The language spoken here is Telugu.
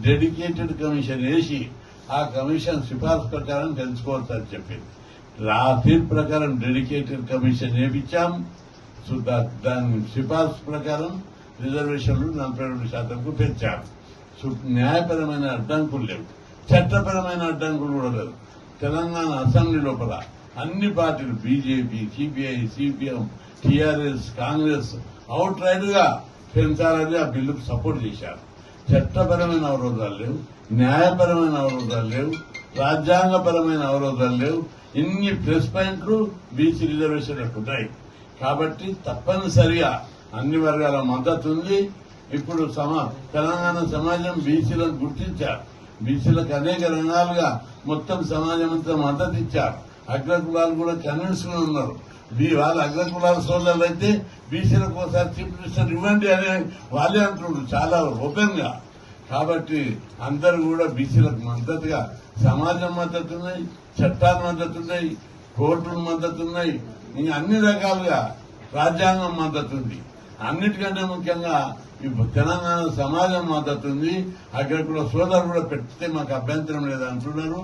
డెడికేటెడ్ కమిషన్ వేసి ఆ కమిషన్ సిఫార్సు ప్రకారం తెలుసుకోవచ్చని చెప్పింది. ఆ తీర్పు ప్రకారం డెడికేటెడ్ కమిషన్ వేపించాం దాని సిఫార్సు ప్రకారం రిజర్వేషన్లు నలభై రెండు శాతంకు పెంచారు న్యాయపరమైన అడ్డంకులు లేవు. చట్టపరమైన అడ్డంకులు కూడా లేవు. తెలంగాణ అసెంబ్లీ లోపల అన్ని పార్టీలు BJP CPI CPM TRS Congress out రైడ్గా పెంచాలని ఆ బిల్లుకు సపోర్ట్ చేశారు. చట్టపరమైన అవరోధాలు లేవు న్యాయపరమైన అవరోధాలు లేవు రాజ్యాంగపరమైన అవరోధాలు లేవు. ఇన్ని ప్లస్ పాయింట్లు బీసీ రిజర్వేషన్లకు ఉన్నాయి కాబట్టి తప్పనిసరిగా అన్ని వర్గాల మద్దతు ఉంది. ఇప్పుడు సమా తెలంగాణ సమాజం బీసీలను గుర్తించారు. బీసీలకు అనేక రంగాలుగా మొత్తం సమాజం అంతా మద్దతు ఇచ్చారు. అగ్రకులాలు కూడా కన్విన్స్గా ఉన్నారు. బీ వాళ్ళ అగ్రకులాల సోదరులు అయితే బీసీలకు ఒకసారి చీఫ్ మినిస్టర్ ఇవ్వండి అని వాళ్ళే అంటున్నారు. చాలా ఓపెన్గా కాబట్టి అందరూ కూడా బీసీలకు మద్దతుగా సమాజం మద్దతు ఉన్నాయి చట్టాల మద్దతు ఉన్నాయి కోర్టుల మద్దతు ఉన్నాయి ఇంకా అన్ని రకాలుగా రాజ్యాంగం మద్దతు ఉంది. అన్నిటికంటే ముఖ్యంగా ఈ తెలంగాణ సమాజం మద్దతు ఉంది. అక్కడ కూడా సోదరు కూడా పెడితే మాకు అభ్యంతరం లేదు అంటున్నారు